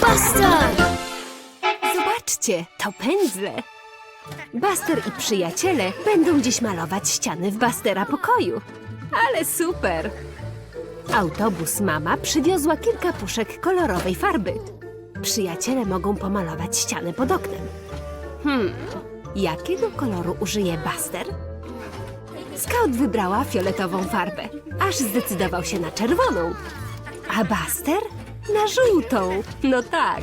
Buster! Zobaczcie, to pędzle. Buster i przyjaciele będą dziś malować ściany w Bustera pokoju. Ale super! Autobus mama przywiozła kilka puszek kolorowej farby. Przyjaciele mogą pomalować ściany pod oknem. Hmm, jakiego koloru użyje Buster? Scout wybrała fioletową farbę, aż zdecydował się na czerwoną. A Buster? Na żółtą. No tak.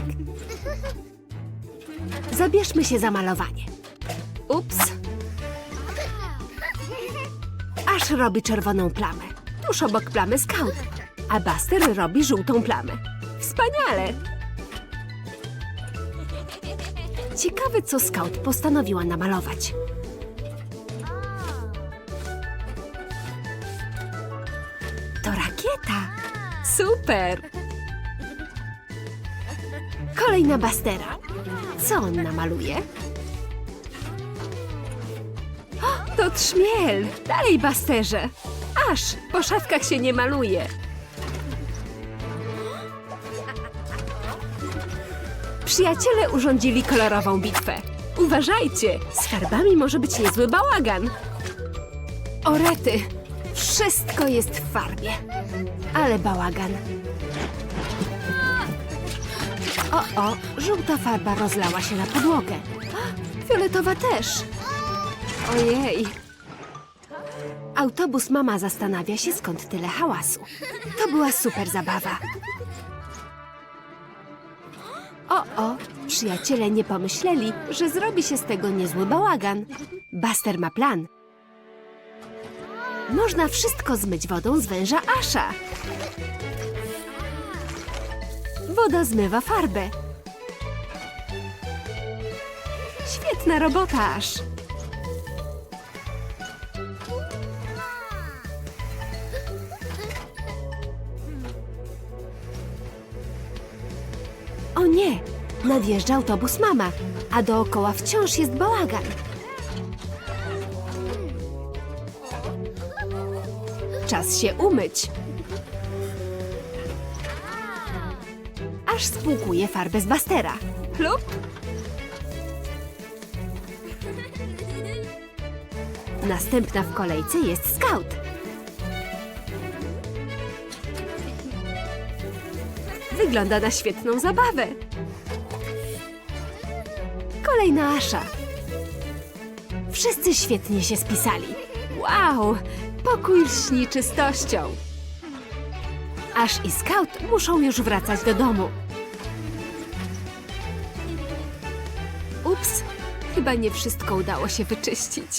Zabierzmy się za malowanie. Ups. Aż robi czerwoną plamę, tuż obok plamy Scout. A Buster robi żółtą plamę. Wspaniale! Ciekawe, co Scout postanowiła namalować. To rakieta! Super! Kolej na Bastera. Co on namaluje? O, to trzmiel! Dalej, Basterze! Aż, po szafkach się nie maluje. Przyjaciele urządzili kolorową bitwę. Uważajcie, z może być niezły bałagan. Orety, wszystko jest w farbie. Ale bałagan. O, o, żółta farba rozlała się na podłogę. Fioletowa też. Ojej. Autobus mama zastanawia się, skąd tyle hałasu. To była super zabawa. O, o, przyjaciele nie pomyśleli, że zrobi się z tego niezły bałagan. Buster ma plan. Można wszystko zmyć wodą z węża Asha. Woda zmywa farbę. Świetna robota, aż. O nie! Nadjeżdża autobus mama, a dookoła wciąż jest bałagan. Czas się umyć. Aż spłukuje farbę z Bastera. Plup. Następna w kolejce jest Scout. Wygląda na świetną zabawę. Kolejna Asza. Wszyscy świetnie się spisali. Wow, pokój lśni czystością. Aż i Scout muszą już wracać do domu. Ups, chyba nie wszystko udało się wyczyścić.